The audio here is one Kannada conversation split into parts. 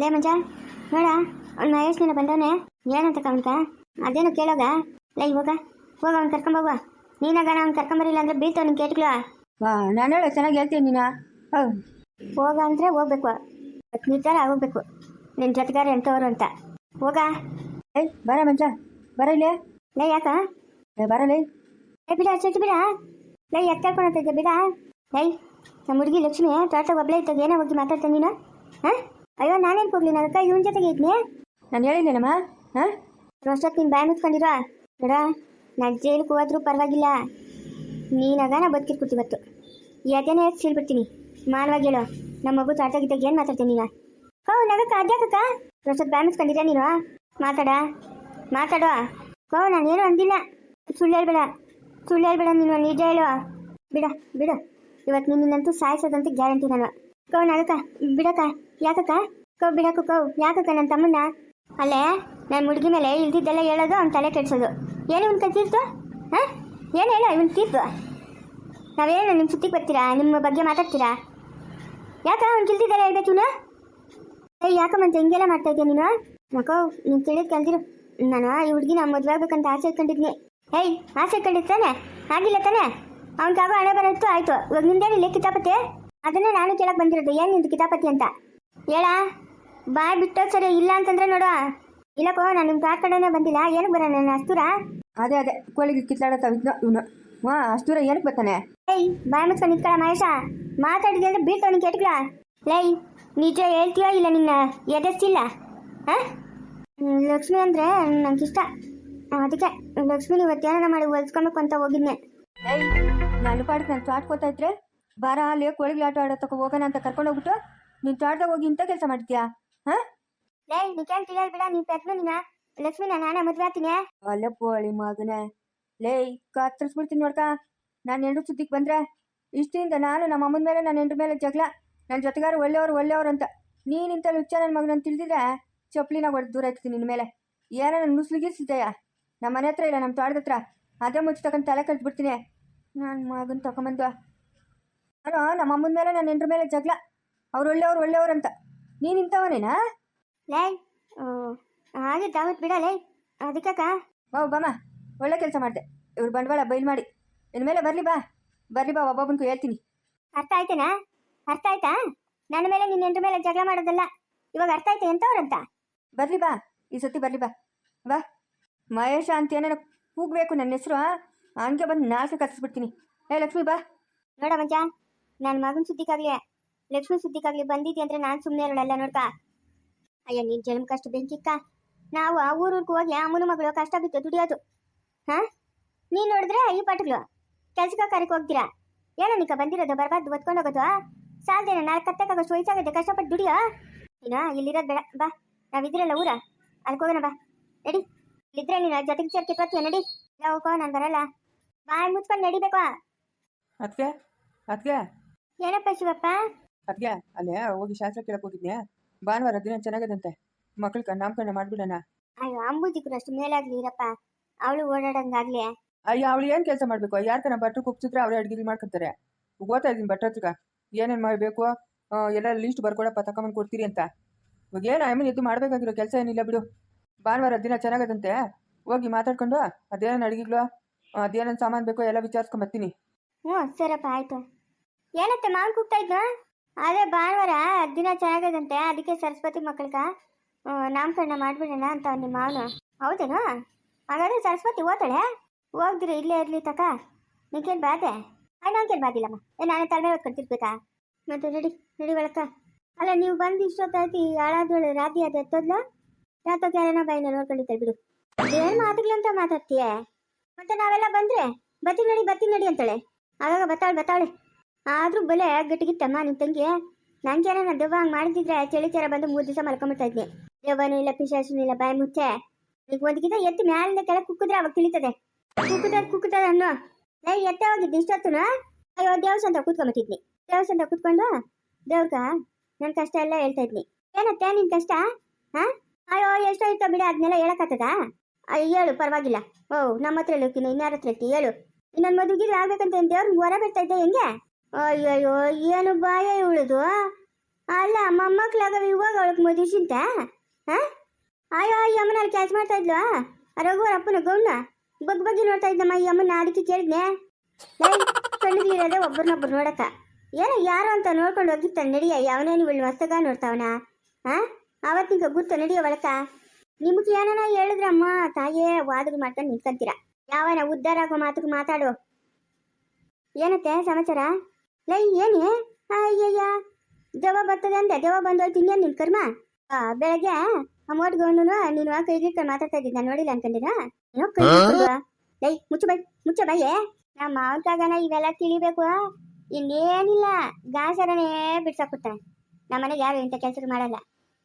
ಲೇ ಮಂಜ ನೋಡ ಅವ್ನ ಮಹೇಶ್ನಿನ ಬಂದವನೆ ಏನಂತ ಅವನ್ಕ ಅದೇನು ಕೇಳೋಗ? ಲೇ ಹೋಗ ಹೋಗ ಅವ್ನು ಕರ್ಕೊಂಬೋಗ ನೀನಾಗ ಅವ್ನು ಕರ್ಕೊಂಬರಿಲ್ಲ ಅಂದ್ರೆ ಬೀಳ್ತಾವ ನಿನ್ ಕೇಟ್ಗಳು ವಾ ನಾನು ಹೇಳ ಚೆನ್ನಾಗಿ ಹೇಳ್ತೀನಿ ನೀನು. ಹೌದು ಹೋಗ ಅಂದ್ರೆ ಹೋಗ್ಬೇಕು. ನಿರ್ಧಾರ ಹೋಗ್ಬೇಕು. ನಿನ್ನ ಜೊತೆಗಾರ ಎಂಥವ್ರು ಅಂತ. ಹೋಗ. ಏಯ್ ಬರ ಮಂಜ ಬರ ಇಲ್ಲೇ. ಲೇ ಯಾಕ? ಏ ಬರಲೇ ಏ ಬಿಡ ಚುಚ್ಚು ಬಿಡ. ಲೈ ಎತ್ತಾಡ್ಕೊಳತ್ತಿದ್ದೆ ಬಿಡ. ಲೈ ನಮ್ಮ ಹುಡುಗಿ ಲಕ್ಷ್ಮಿ ತೋಟ ಒಬ್ಳೆ ಇತ್ತು ಏನೋ ಹೋಗಿ ಮಾತಾಡ್ತಾ ನೀನು? ಹಾಂ? ಅಯ್ಯೋ ನಾನೇನು ಹೋಗ್ಲಿ ಅದಕ್ಕೆ ಇವನ ಜೊತೆಗೆ ಇದ್ನಿ? ನಾನು ಹೇಳಿಲ್ಲೇನಮ್ಮ ಹಾಂ? ಅಷ್ಟೊತ್ತು ನೀನು ಬಾಯ್ ಮುಚ್ಕೊಂಡಿರೋ? ನೋಡ ನಾನು ಜೈಲಿಗೆ ಹೋದ್ರೂ ಪರವಾಗಿಲ್ಲ. ನೀನಾಗ ನಾ ಬದುಕಿರ್ಕೊಡ್ತಿ ಇವತ್ತು. ಯಾಕೆನೇ ಸೀಳ್ಬಿಡ್ತೀನಿ? ಮಾನವಾಗಿ ಹೇಳು. ನಮ್ಮ ಮಗು ತಾಟಾಗಿದ್ದಾಗ ಏನು ಮಾತಾಡ್ತೀನಿ ನೀನು? ಹೋ ನಗಕ್ಕ ಅದ್ಯಾಕಕ್ಕ ಅಷ್ಟೊತ್ತು ಬಾಯ್ ಮುಚ್ಕೊಂಡಿದ್ಯಾ ನೀನು? ಮಾತಾಡ. ಮಾತಾಡೋ ನಾನು ಏನು ಅಂದಿಲ್ಲ. ಸುಳ್ಳು ಹೇಳ್ಬೇಡ. ಸುಳ್ಳು ಹೇಳ್ಬೇಡ ನೀನು ನಿಜ ಹೇಳು. ಬಿಡ ಬಿಡು. ಇವತ್ತು ನಿನ್ನಂತೂ ಸಾಯಿಸೋದಂತೂ ಗ್ಯಾರಂಟಿ ನಾನು. ಕೋ ನಗಕ್ಕ ಬಿಡಕ್ಕ. ಯಾಕಕ್ಕ? ಕವ್ ಬಿಡಕ್ಕ ಕವ್ ಯಾಕಕ್ಕ ನನ್ನ ತಮ್ಮನ್ನ? ಅಲ್ಲೇ ನನ್ನ ಹುಡುಗಿ ಮೇಲೆ ಇಲ್ದಿದ್ದೆಲ್ಲ ಹೇಳೋದು ಅವ್ನ ತಲೆ ಕೆಡ್ಸೋದು. ಏನು ಇವನ್ ಕೈ ಹಾ? ಏನು ಹೇಳ ಇವನ್ ತೀರ್ತು ನಾವೇನು ನಿಮ್ಮ ಸುತ್ತಿಗೆ ಬರ್ತೀರಾ? ನಿಮ್ಮ ಬಗ್ಗೆ ಮಾತಾಡ್ತೀರಾ? ಯಾಕ ಅವ್ನು ಕಿಲ್ದಿದ್ದೆಲ್ಲ ಹೇಳ್ಬೇಕು ಇವನು? ಏ ಯಾಕಮ್ಮಂತ ಹಿಂಗೆಲ್ಲ ಮಾಡ್ತಾ ಇದ್ಯಾ ನೀನು? ಮಕ್ಕೋ ನೀನು ತಿಳಿದ್ ಕಲ್ತಿರು ನಾನು ಈ ಹುಡುಗಿನ ಮದುವೆ ಆಗ್ಬೇಕಂತ ಆಸೆ ಇಟ್ಕೊಂಡಿದ್ನಿ. ಏಯ್, ಆಸೆ ಇಟ್ಕೊಂಡಿದ್ ತಾನೆ? ಆಗಿಲ್ಲ ತಾನೆ? ಅವ್ನಿಗಾಗೋ ಹಣ ಬರೋತ್ತು ಆಯ್ತು. ಇವಾಗ ನಿಂದೇನಿಲ್ಲ ಕಿತಾಪತಿ? ಅದನ್ನೇ ನಾನು ಕೇಳಕ್ ಬಂದಿರೋದು. ಏನು ನಿಂದು ಕಿತಾಪತಿ ಅಂತ? ಹೇಳ? ಬಾಯ್ ಬಿಟ್ಟೋ ಸರಿ ಇಲ್ಲ ಅಂತಂದ್ರೆ ನೋಡುವ ಇಲ್ಲಕೋ ನಾನು ನಿಮ್ಮ ಕಾರ್ ಕಡೆನೇ ಬಂದಿಲ್ಲ. ಏನಕ್ಕೆ ಬರೋಣ ನನ್ನ ಅಸ್ತೂರ? ಅದೇ ಅದೇ. ಕೋಳಿಗೆ ಕಿತ್ಲಾಡತ್ತಾವ ಇದ್ನ ಇವನು. ಹಾ ಅಸ್ತೂರ ಏನಕ್ಕೆ ಬರ್ತಾನೆ? ಏಯ್ ಬಾಯ್ ಮುಚ್ಕೊಂಡು ನಿಂತ್ಕೊಳ್ಳ ಮಹೇಶ. ಮಾತಾಡಿದೆ ಅಂದ್ರೆ ಬೀಳ್ತಾವ ಕೆಟ್ಗಳ ಲೈ ನಿಜ ಹೇಳ್ತೀಯೋ ಇಲ್ಲ ನಿನ್ನ ಎದಸ್ತಿಲ್ಲ ಹಾಂ? ಲಕ್ಷ್ಮಿ ಅಂದರೆ ಇಷ್ಟ. ಅದಕ್ಕೆ ಲಕ್ಷ್ಮಿ ಇವತ್ತೇನ ಮಾಡಿ ಹೊಲ್ಸ್ಕೊಬೇಕು ಅಂತ ಹೋಗಿದ್ನೆ. ಏಯ್ ನಾನು ಪಾಡಕ್ಕೆ ನಾನು ಚಾಟ್ಕೋತಾ ಇದ್ರೆ ಬಾರ ಅಲ್ಲಿ ಕೋಳಿಗೆ ಆಟ ಆಡೋ ತಗೋ ಹೋಗೋಣ ಅಂತ ಕರ್ಕೊಂಡು ಹೋಗ್ಬಿಟ್ಟು ನೀನು ತೋಟದಾಗ ಹೋಗಿ ಇಂಥ ಕೆಲಸ ಮಾಡ್ತೀಯಾ? ಹಾಂ? ಲೇ ನಿಕೇನ್ ತಿಳಿಯಲ್ ಬಿಡ ನೀ ಪೆಟ್ಲು ನೀನ. ಲಕ್ಷ್ಮಿನ ನಾನೇ ಮದ್ವೆ ಆಗ್ತೀನಿ. ಅಲ್ಲೇ ಪೋಳಿ ಮಗನೇ. ಲೇಯ್ ಕತ್ತರಿಸ್ಬಿಡ್ತೀನಿ ನೋಡ್ಕ. ನಾನು ಎಂಡ್ರು ಸುದ್ದಿಗೆ ಬಂದ್ರೆ ಇಷ್ಟಿಂದ ನಾನು ನಮ್ಮ ಅಮ್ಮನ ಮೇಲೆ ನನ್ನ ಹೆಂಡ್ರ ಮೇಲೆ ಜಗಳ. ನನ್ನ ಜೊತೆಗಾರ ಒಳ್ಳೆಯವ್ರು ಒಳ್ಳೆಯವ್ರು ಅಂತ. ನೀನಿಂತ ಲುಚ್ಚ ನನ್ನ ಮಗನ ತಿಳಿದಿದ್ರೆ ಚಪ್ಪಲಿನ ಹೊಡೆದು ದೂರ ಇರ್ತೀನಿ ನಿನ್ನ ಮೇಲೆ. ಏನೋ ನನ್ನ ಮುಸ್ಲಿಗಿರ್ಸಿದ್ದಯ್ಯ ನಮ್ಮ ಮನೆ ಹತ್ರ ಇಲ್ಲ ನಮ್ಮ ತೋಟದ ಹತ್ರ. ಅದೇ ಮುಚ್ಚಿ ತಗೊಂಡು ತಲೆ ಕಟ್ಬಿಡ್ತೀನಿ ನನ್ನ ಮಗನ ತಗೊಂಬಂದು ಅಲ್ಲ ನಮ್ಮ ಅಮ್ಮನ ಮೇಲೆ ನನ್ನ ಎಂಡ್ರ ಮೇಲೆ ಜಗಳ. ಅವ್ರು ಒಳ್ಳೆಯವ್ರು ಒಳ್ಳೆಯವ್ರು ಅಂತ. ನೀನು ಇಂಥವನೇನಾ? ಲೈ ಹಾಗೆ ದಾವತ್ ಬಿಡಲೇ ಅದಕ್ಕೆ ಅದಕ್ಕಕ್ಕ ಬಾ ಬಮ್ಮ ಒಳ್ಳೆ ಕೆಲಸ ಮಾಡಿದೆ. ಇವ್ರು ಬಂಡವಾಳ ಬೈಲ್ ಮಾಡಿ. ಇನ್ಮೇಲೆ ಮೇಲೆ ಬರಲಿ ಬಾ. ಬರಲಿ ಬಾ ಒಬ್ಬೊಬ್ಬನಿಗೂ ಹೇಳ್ತೀನಿ. ಅರ್ಥ ಆಯ್ತೇನಾ? ಅರ್ಥ ಆಯ್ತಾ? ನನ್ನ ಮೇಲೆ ನಿನ್ನ ಎಂದ್ರ ಮೇಲೆ ಜಗಳ ಮಾಡೋದಲ್ಲ. ಇವಾಗ ಅರ್ಥ ಆಯ್ತಾ ಅಂತ ಬರಲಿ ಬಾ. ಈ ಸತಿ ಬರಲಿ ಬಾ. ಬಾ. ಮಹೇಶ ಅಂತ ಏನೇನೋ ಕೂಗಬೇಕು ನನ್ನ ಹೆಸರು ಹಂಗೆ ಬಂದು ನಾಲ್ಕು ಕತ್ತಿಸ್ಬಿಡ್ತೀನಿ ಏ ಲಕ್ಷ್ಮಿ ಬಾ. ನೋಡ ಮಂಜ ನನ್ನ ಮಗನ ಸುದ್ದಿಗಾಗ್ಲಿ ಲಕ್ಷ್ಮಿ ಸುದ್ದಿಗಾಗ್ಲಿ ಬಂದಿದ್ದೆ ಅಂದ್ರೆ ನಾನು ಸುಮ್ಮನೆ ಇರೋಳಲ್ಲ ನೋಡ್ಕ. ಅಯ್ಯ ನೀನ್ ಜನ್ಮ ಕಷ್ಟ ಬೆಂಕಿಕ್ಕ. ನಾವು ಆ ಊರೂರ್ಗೆ ಹೋಗಿ ಅಮ್ಮನ ಮಗಳು ಕಷ್ಟ ಬಿತ್ತು ದುಡಿಯೋದು. ಹಾ? ನೀನ್ ನೋಡಿದ್ರೆ ಈ ಪಾಟ್ಗಳು ಕೆಲ್ಸಕ್ಕೆ ಕರೆಕ್ ಹೋಗ್ತೀರಾ? ಏನೋ ನಿಕ್ಕ ಬಂದಿರೋದು ಬರ್ಬಾರ್ದು ಒತ್ಕೊಂಡು ಹೋಗೋದು ಸಾಲ್ದೇನ ನಾಳೆ ಕತ್ತಕ್ಕಾಗೋಷ್ಟು ವಯಸ್ಸಾಗುತ್ತೆ ಕಷ್ಟಪಟ್ಟು ದುಡಿಯೋ? ನೀನು ಇಲ್ಲಿರೋದು ಬೇಡ ಬಾ. ನಾವಿದ್ರಲ್ಲ ಊರ. ಅದಕ್ಕೆ ಹೋಗೋಣ ಬಾ. ನಡಿ. ಇಲ್ಲಿದ್ರೆ ನೀನು ಜೊತೆಗೆ ಸೇರ್ಕೆ ಬರ್ತೀಯ ನಡಿ. ಹೋಗೋ ನಾನು ಬರಲ್ಲ. ಬಾಯ್ ಮುಚ್ಕೊಂಡು ನಡಿಬೇಕು? ಏನಪ್ಪ ಶಿವಪ್ಪ? ಅದಕ್ಕೆ ಅಲ್ಲೇ ಹೋಗಿ ಶಾಸ್ತ್ರ ಕೇಳಕ್ಕೆ ಹೋಗಿದ್ನೆ ಭಾನುವಾರ ದಿನ ಚೆನ್ನಾಗದಂತೆ. ಮಕ್ಳಿಗೆ ನಾಮಕರಣ ಮಾಡ್ಬಿಡೋಣ. ಅಯ್ಯೋ ಅಂಬುಜಿಗ್ರು ಅಷ್ಟು ಮೇಲಾಗ್ಲಿ ಇರಪ್ಪ. ಅವಳು ಓಡಾಡಂಗಾಗ್ಲಿ. ಅಯ್ಯ ಅವಳು ಏನು ಕೆಲಸ ಮಾಡಬೇಕು? ಯಾರ ಕಣ ಭಟ್ರು ಕುಪ್ಸಿದ್ರೆ ಅವರೇ ಅಡ್ಗೆ ಮಾಡ್ಕೊತಾರೆ ಓದ್ತಾ ಇದ್ದೀನಿ ಭಟ್ರ ಏನೇನ್ ಏನೇನು ಮಾಡಬೇಕು? ಎಲ್ಲ ಲಿಸ್ಟ್ ಬರ್ಕೊಡಪ್ಪ ತಗೊಂಬಂದು ಕೊಡ್ತೀರಿ ಅಂತ. ಇವಾಗ ಏನು ಆಮೇಲೆ ಎದ್ದು ಮಾಡಬೇಕಾಗಿರೋ ಕೆಲಸ ಏನಿಲ್ಲ ಬಿಡು. ಭಾನುವಾರ ದಿನ ಚೆನ್ನಾಗದಂತೆ. ಹೋಗಿ ಮಾತಾಡ್ಕೊಂಡು ಅದೇನೇನು ಅಡುಗೆಗಳು ಅದೇನೇನು ಸಾಮಾನು ಬೇಕೋ ಎಲ್ಲ ವಿಚಾರಿಸ್ಕೊಂಬರ್ತೀನಿ ಹ್ಞೂ ಸರಪ್ಪ ಆಯ್ತು. ಏನತ್ತೆ ಮಾಡ್ಕೊಡ್ತಾ ಕೂಗ್ತಾ ಇದ್ನ? ಅದೇ ಭಾನುವಾರ ದಿನ ಚೆನ್ನಾಗದಂತೆ ಅದಕ್ಕೆ ಸರಸ್ವತಿ ಮಕ್ಕಳಿಗ ನಾಮಕರಣ ಮಾಡ್ಬಿಡೋಣ ಅಂತ ನಿಮ್ಮ ಮಾವನು. ಹೌದೇನು? ಹಾಗಾದ್ರೆ ಸರಸ್ವತಿ ಓದ್ತಾಳೆ? ಹೋಗ್ದಿರ, ಇಲ್ಲೇ ಇರಲಿ ತಕ. ನಿಂಕೇನು ಬಾದೆ ಅಯ್ಯ, ನಂಗೇನು ಬಾದಿಲ್ಲಮ್ಮ ಏ, ನಾನೇ ತಲೆ ಮೇಲೆ ಮತ್ತೆ ನಡಿ ನಡಿ ಒಳಕ ಅಲ್ಲ, ನೀವು ಬಂದು ಇಷ್ಟೊತ್ತಾಯ್ತು ಈ ಹಾಳಾದೋಳು ರಾತ್ರಿ ಅದು ಎತ್ತೋದ್ಲ? ಯಾತಕ್ಕೆ ಯಾರನ್ನ ಬಾಯಿನ ನೋಡ್ಕೊಂಡಿದ್ದೆ ಬಿಡು. ಏನು ಮಾತುಗಳಂತ ಮಾತಾಡ್ತೀಯ? ಮತ್ತೆ ನಾವೆಲ್ಲ ಬಂದ್ರೆ? ಬತ್ತಿ ನಡಿ ಬತ್ತಿ ನಡಿ ಅಂತಾಳೆ. ಆಗಾಗ ಬತ್ತಾಳೆ ಬತ್ತಾಳೆ. ಆದ್ರೂ ಬಲೆ ಗಟ್ಟಿಗಿತ್ತಮ್ಮ ನಿನ್ ತಂಗಿ. ನಂಗೆ ಏನಾರ ದೆವ್ವ ಹಂಗೆ ಮಾಡಿದ್ರೆ ಚಳಿ ಚರ ಬಂದು ಮೂರು ದಿವಸ ಮಲ್ಕೊಂಬಿಡ್ತಾ ಇದ್ನಿ. ದೆವ್ವನೂ ಇಲ್ಲ ಪಿಶಾಸನೂ ಇಲ್ಲ, ಬಾಯಿ ಮುಚ್ಚೆ. ಈಗ ಒಂದ್ಗಿಂತ ಎತ್ತು ಮ್ಯಾಲಿಂದ ಕೆಳಗೆ ಕುಕ್ಕಿದ್ರೆ ಅವಾಗ ತಿಳಿತದೆ. ಕುಕ್ಕುತ್ತದ ಕುಕ್ಕುತ್ತದ ಅನ್ನೋ. ಲೈ, ಎತ್ತೆ ಹೋಗಿದ್ದು ಇಷ್ಟೊತ್ತುನ? ಅಯ್ಯೋ ಅಂತ ಕೂತ್ಕೊಂಬಿಟ್ಟಿದ್ನಿ. ಅಂತ ಕೂತ್ಕೊಂಡು ದೇವ್ಕ ನನ್ನ ಕಷ್ಟ ಎಲ್ಲ ಹೇಳ್ತಾ ಇದ್ನಿ. ಏನತ್ತೆ ನಿನ್ ಕಷ್ಟ? ಹಾ? ಅಯ್ಯೋ, ಎಷ್ಟೋ ಇರ್ತೋ ಬಿಡ ಅದನ್ನೆಲ್ಲ ಹೇಳಕ್ಕಾಗ್ತದಾ? ಅಯ್ಯೋ ಹೇಳು, ಪರವಾಗಿಲ್ಲ. ಓ ನಮ್ಮ ಹತ್ರ ಹೇಳ್ತೀನಿ ಇನ್ಯಾರ ಹತ್ರ ಹೇಳ್ತಿ? ಹೇಳು. ನನ್ನ ಮದುವೆಗೆ ಆಗ್ಬೇಕಂತ ದೇವ್ರ ಹೊರ ಬಿಡ್ತಾ ಇದ್ದೆ ಹೆಂಗೆ? ಅಯ್ಯಯ್ಯೋ, ಏನು ಬಾಯ ಉಳಿದು? ಅಲ್ಲ, ಮೊಮ್ಮಕ್ಳಾಗ ಇವಾಗ ಅವಳಕ್ಕೆ ಮದುವೆಸಿಂತ ಹಾಂ? ಅಯ್ಯೋ, ಈ ಅಮ್ಮನ ಅಲ್ಲಿ ಕೆಲಸ ಮಾಡ್ತಾ ಇದ್ಲು? ರಘುವರ ಅಪ್ಪನ ಗೌಣ ಬಗ್ ಬಗ್ಗೆ ನೋಡ್ತಾ ಇದ್ದಮ್ಮ ಈ ಅಮ್ಮನ ಅದಕ್ಕೆ ಕೇಳಿದ್ನೆ. ಕಣ್ಣಿಗಿರೋದೆ ಒಬ್ರನ್ನೊಬ್ರು ನೋಡಕ್ಕ ಏನೋ ಯಾರು ಅಂತ ನೋಡ್ಕೊಂಡು ಹೋಗಿತ್ತ ನಡಿಯ, ಯಾವನೇನು ಇವಳು ಮಸ್ತಗ ನೋಡ್ತಾವನ? ಹಾ? ಅವತ್ತಿನ ಗುರ್ತು ನಡಿಯ ಒಳಕ ನಿಮ್ಗೆ ಏನಾನ ಹೇಳಿದ್ರಮ್ಮ, ತಾಯೇ, ವಾದಗಳು ಮಾಡ್ಕೊಂಡು ನಿಂತ್ಕೊಂತೀರ. ಯಾವನ ಉದ್ಧಾರ ಆಗೋ ಮಾತುಗೆ ಮಾತಾಡು. ಏನತ್ತೆ ಸಮಾಚಾರ? ಲೈ ಏನೇ? ಅಯ್ಯಯ್ಯ. ದೆವ್ವ ಬರ್ತದೆ ಅಂದೆ. ದೆವ್ವ ಬಂದೋಯ್ತು ಇನ್ನೇನು ನಿನ್ ಕರ್ಮ? ಆ, ಬೆಳಗ್ಗೆ ಅಮೌಂಟ್ ಗೌಂಡು ನೀನು ಕೈ ಮಾತಾಡ್ತಾ ಇದ್ದೀನಿ ನಾನು ನೋಡಿಲ್ಲ ಅನ್ಕೊಂಡಿರಾ ಏನೋ ಕೈ ಲೈ ಮುಚ್ಚು ಬೈ ಮುಚ್ಚ ಬೈಯೇ. ನಮ್ಮ ಮಾವನ್ಕಾಗನ ಇವೆಲ್ಲ ತಿಳಿಬೇಕು. ಇನ್ನೇನಿಲ್ಲ. ಗಾಸರನೇ ಬಿಡ್ಸಾಕುತ್ತ ನಮ್ಮ ಮನೆಗೆ ಯಾರು ಇಂಥ ಕೆಲಸ ಮಾಡಲ್ಲ.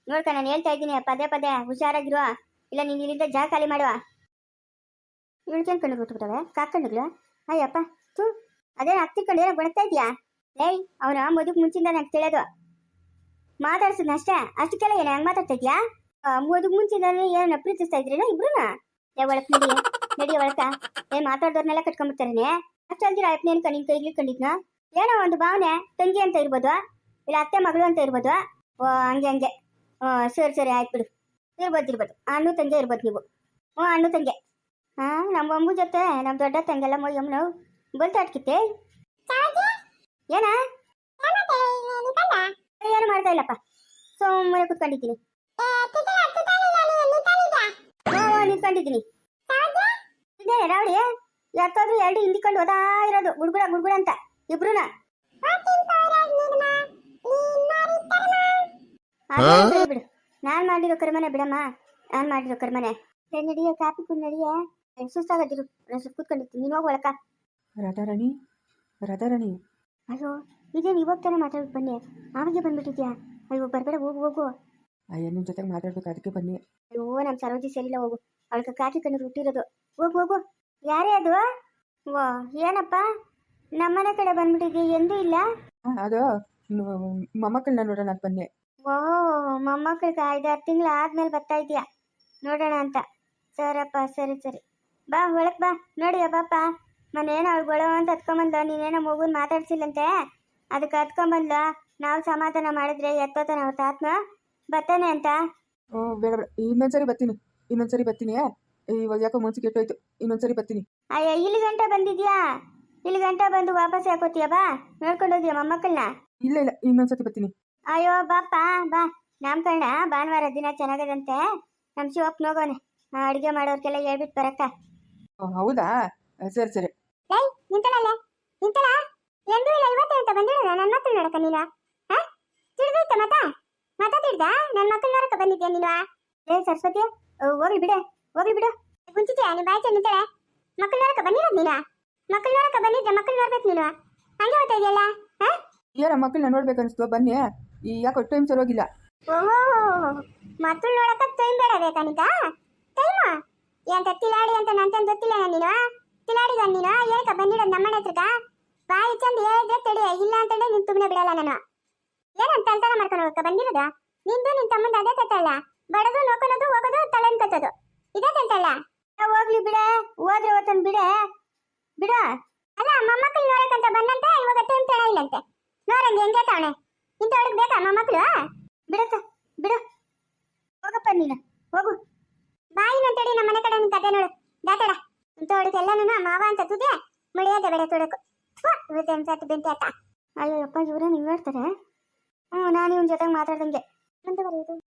ನೋಡ್ಕ ನಾನು ಹೇಳ್ತಾ ಇದ್ದೀನಿ. ಪದೇ ಪದೇ ಹುಷಾರಾಗಿರುವ ಇಲ್ಲ ನೀನು ಇಲ್ಲಿಂದ ಜಾಗ ಖಾಲಿ ಮಾಡುವ. ಇಳ್ಕೊಂಡು ಕಣ್ಣು ಬಿಟ್ಬಿಟ್ಟವೆ ಕಾಕಂಡುಗಳು ಅಯ್ಯಪ್ಪ ತೂ ಅದೇನು ಹತ್ತಿಕೊಂಡು ಏನೋ ಬಡ್ತಾ ಇದೆಯಾ? ಏಯ್, ಅವನ ಮದುವೆ ಮುಂಚಿಂದ ನಂಗೆ ತಿಳಿಯೋದು. ಮಾತಾಡ್ಸಿದ್ನ ಅಷ್ಟೇ? ಅಷ್ಟಕ್ಕೆಲ್ಲ ಏನು ಹೆಂಗೆ ಮಾತಾಡ್ತಾ ಇದೆಯಾ ಮದುವೆ ಮುಂಚಿಂದ ಏನನ್ನ ಪ್ರೀತಿಸ್ತಾ ಇದ್ರೇನ ಇಬ್ರುನ? ಒಳಕ್ ನಡಿ ನಡಿ ಒಳಕ. ಏನ್ ಮಾತಾಡ್ದವ್ರನ್ನೆಲ್ಲ ಕಟ್ಕೊಂಡ್ಬಿಡ್ತಾರೇನೆ ಅಷ್ಟು ಅಲ್ದಿರ ಅಪ್ಪನೇನು ಕಣ್ಣಿನ ಕೈಗ್ಲಿ ಕಂಡಿದ್ನ ಏನೋ ಒಂದು ಭಾವನೆ, ತಂಗಿ ಅಂತ ಇರ್ಬೋದು? ಇಲ್ಲ, ಅತ್ತೆ ಮಗಳು ಅಂತ ಇರ್ಬೋದು? ಓ, ಹಂಗೆ ಹಂಗೆ. ಓ, ಸರಿ ಸರಿ, ಆಯ್ತು ಬಿಡು. ಇರ್ಬೋದು ಇರ್ಬೋದು. ಅಣ್ಣು, ತಂಗಿ ಇರ್ಬೋದು ನೀವು. ಓ, ಅಣ್ಣು, ತಂಗೆ. ಹಾಂ ನಮ್ಮ ಅಮ್ಮ ಜೊತೆ, ನಮ್ಮ ದೊಡ್ಡ ತಂಗೆಲ್ಲ ಮೊಯ್ಯಮ್ಮ ನಾವು ಬಲ್ತಾಡ್ಕಿತ್ತೆ ಏನ? ಏನು ಮಾಡ್ತಾ ಇಲ್ಲಪ್ಪ. ಸುಮ್ಮನೆ ಕುತ್ಕೊಂಡಿದ್ದೀನಿ. ನಿಂತ್ಕೊಂಡಿದ್ದೀನಿ. ಇದೇ ರಾವಡಿ ಎತ್ತಾದ್ರೂ ಎರಡು ಹಿಂದಿಕೊಂಡು ಹೋದಾ ಇರೋದು ಗುಡ್ಗುಡ ಗುಡ್ಗುಡ ಅಂತ ಇಬ್ರುನ. ಬಿಡು. ನಾನ್ ಮಾಡಿರೋ ಕರ್ಮನೆ ಬಿಡಮ್ಮ. ನಾನ್ ಮಾಡಿರೋ ಕರ್ಮನೆ. ನಡಿಯ ಕಾಪಿ ಕುಡ್ ನಡಿಯ. ಸುಸ್ತಾಗದಿರು ನಾನು ಕೂತ್ಕೊಂಡಿರ್ತೀನಿ. ನೀನು ಹೋಗಿ ಒಳಕ. ರಾಧಾರಾಣಿ ರಾಧಾರಾಣಿ ಅಯ್ಯೋ ಇದೇನು ಇವಾಗ ತಾನೇ ಮಾತಾಡ್ಬಿಟ್ಟು ಬನ್ನಿ. ಆವಾಗೆ ಬಂದ್ಬಿಟ್ಟಿದ್ಯಾ? ಅಯ್ಯೋ ಬರಬೇಡ ಹೋಗು ಹೋಗು. ಅಯ್ಯೋ ನಿಮ್ಮ ಜೊತೆ ಮಾತಾಡ್ಬೇಕು ಅದಕ್ಕೆ ಬನ್ನಿ. ಅಯ್ಯೋ ನಮ್ಮ ಸರೋಜಿ ಸರಿಯಿಲ್ಲ ಹೋಗು. ಅವಳಿಗೆ ಕಾಟಿ ಕಣ್ಣು ಹುಟ್ಟಿರೋದು. ಹೋಗು ಹೋಗು. ಯಾರೇ ಅದು? ಓ ಏನಪ್ಪ? ನಮ್ಮನೆ ಕಡೆ ಬಂದ್ಬಿಟ್ಟಿದ್ಯಾ? ಎಂದೂ ಇಲ್ಲ? ಅದು ಮೊಮ್ಮಕ್ಕಳನ್ನ ನೋಡೋಣ ಅಂತ ಬನ್ನಿ. ಓ ಮೊಮ್ಮಕ್ಕಳಿಗೆ ಐದಾರು ತಿಂಗಳು ಆದ್ಮೇಲೆ ಬರ್ತಾ ಇದೆಯಾ? ನೋಡೋಣ ಅಂತ. ಸರಪ್ಪ ಸರಿ ಸರಿ. ಬಾ ಒಳಗೆ ಬಾ. ನೋಡಿ ಬಾಪ ಮನೇನೋ ಅವ್ಳು ಗೊಳವ ಅಂತ ಹತ್ಕೊಂಬಂದ ನೀನೇನೋ ಮಗುನ್ ಮಾತಾಡ್ಸಿಲ್ಲಂತೆ? ಅದಕ್ಕೆ ಹತ್ಕೊಂಬಂದ್ಲ ನಾವು ಸಮಾಧಾನ ಮಾಡಿದ್ರೆ ಎತ್ತೋತಾನೆ ಅವ್ರ ತಾತ್ನ ಬರ್ತಾನೆ ಅಂತ? ಓ ಬೇಡ ಬೇಡ. ಇನ್ನೊಂದ್ಸರಿ ಬರ್ತೀನಿ ಇನ್ನೊಂದ್ಸರಿ ಬರ್ತೀನಿ ಇವಾಗ ಯಾಕೋ ಮನ್ಸು ಕೆಟ್ಟೋಯ್ತು ಇನ್ನೊಂದ್ಸರಿ ಬರ್ತೀನಿ ಅಯ್ಯ ಇಲ್ಲಿ ಗಂಟೆ ಬಂದಿದ್ಯಾ? ಇಲ್ಲಿ ಗಂಟೆ ಬಂದು ವಾಪಸ್ ಯಾಕೋತೀಯ ಬಾ ನೋಡ್ಕೊಂಡು ಹೋಗಿಯ ಮೊಮ್ಮಕ್ಕಳನ್ನ ಇಲ್ಲ ಇಲ್ಲ. ಇನ್ನೊಂದ್ಸತಿ ಬರ್ತೀನಿ ಅಯ್ಯೋ ಬಾಪ್ಪ ಬಾ ನಾಮಕರಣ ಭಾನುವಾರ ದಿನ ಚೆನ್ನಾಗದಂತೆ. ನಮ್ಮ ಶಿವಪ್ಪ ಹೋಗೋನೆ. ಅಡುಗೆ ಮಾಡೋರ್ಗೆಲ್ಲ ಹೇಳ್ಬಿಟ್ಟು ಬರಕ್ಕ. ಓ, ಹೌದಾ? ಸರಿ ಸರಿ. ನಿಂತಳಲ್ಲ? ನಿಂತಳ? ಎಂದು ಇಲ್ಲ ಅಂತ ಬಂದಿರೋದ ನನ್ನ ಮಕ್ಕಳು ನೋಡಕ ನೀನು. ಹಾ? ತಿಳಿದೈತ ಮತ ಮತ ತಿಳಿದ? ನನ್ನ ಮಕ್ಕಳು ನೋಡಕ ಬಂದಿದ್ಯಾ ನೀನು? ಏ ಸರಸ್ವತಿ ಹೋಗ್ಲಿ ಬಿಡೆ ಹೋಗ್ಲಿ ಬಿಡು. ಕುಂಚಿದ್ಯಾ ನೀನ್ ಬಾಯ್ಚ ನಿಂತಳೆ? ಮಕ್ಕಳು ನೋಡಕ ಬಂದಿರೋದು ನೀನು? ಮಕ್ಕಳು ನೋಡಕ ಬಂದಿದ್ದೆ ಮಕ್ಕಳು ನೋಡ್ಬೇಕು ನೀನು? ಹಂಗೆ ಹೋಗ್ತಾ ಇದೆಯಲ್ಲ? ಹಾ? ಏನ ಮಕ್ಕಳನ್ನ ನೋಡ್ಬೇಕು ಅನಿಸ್ತು ಬನ್ನಿ. ಈ ಯಾಕೋ ಟೈಮ್ ಸರೋಗಿಲ್ಲ ಓಹೋ ಮಕ್ಕಳು ನೋಡಕ ಟೈಮ್ ಬೇಡ ಬೇಕಾ ನಿಂತ? ಟೈಮ್? ಎಂತ ತಿಲಾಡಿ ಅಂತ ನಂತೇನು ಗೊತ್ತಿಲ್ಲ ನೀನು? ತಿಲಾಡಿಗ ನೀನು? ಏನಕ್ಕ ಬಂದಿರೋದು ನಮ್ಮನೆ ಹತ್ರಕ ಬಾಯಿ ಚಂದ ಹೇಳಿದ್ರೆ ತಡಿ, ಇಲ್ಲ ಅಂತಂದ್ರೆ ನಿನ್ ತುಂಬನೆ ಬಿಡಲ್ಲ ನಾನು. ಏನಂತ ಅಂತಾರ ಮಾಡ್ಕೊಂಡು ಹೋಗಕ್ಕ, ಬಂದಿರೋದ? ನಿಂದು, ನಿನ್ ತಮ್ಮಂದ ಅದೇ ತತ್ತಲ್ಲ ಬಡದು ನೋಕೊಳೋದು ಹೋಗೋದು ತಲೆ ಕತ್ತೋದು ಇದೇ ತಂತಲ್ಲ ಹೋಗ್ಲಿ ಬಿಡ, ಹೋದ್ರೆ ಹೋತನ್ ಬಿಡ. ಬಿಡ. ಅಲ್ಲ ಮೊಮ್ಮಕ್ಕಳು ನೋಡಕ್ಕಂತ ಬಂದಂತೆ, ಇವಾಗ ಟೈಮ್ ತಡ ಇಲ್ಲಂತೆ. ನೋಡಂಗೆ, ಹೆಂಗೆ ತಾವಣೆ ಇಂಥವಳಿಗೆ ಬೇಕಾ ಮೊಮ್ಮಕ್ಕಳು ಬಿಡತ್ತ, ಬಿಡು. ಹೋಗಪ್ಪ ನೀನು, ಹೋಗು. ಬಾಯಿ ಅಂತೇಳಿ ನಮ್ಮ ಮನೆ ಕಡೆ ನಿನ್ ಕತೆ ನೋಡು. ಇಂಥವಳಿಗೆಲ್ಲನೂ ಮಾವ ಅಂತ ತುದೆ? ಮುಳಿಯೋದೆ ಬೇಡ ತೊಡಕು. ಇವತ್ತೇನು ಸತ್ತು ಬಿಂತೆ ಆತ ಅಯ್ಯೋ ಅಪ್ಪ ನೀವು ಹೇಳ್ತಾರೆ ಹ್ಞೂ ನಾನು ಇವನ ಜೊತೆಗೆ ಮಾತಾಡ್ದಂಗೆ. ಅಂತ ಬರೆಯೋದು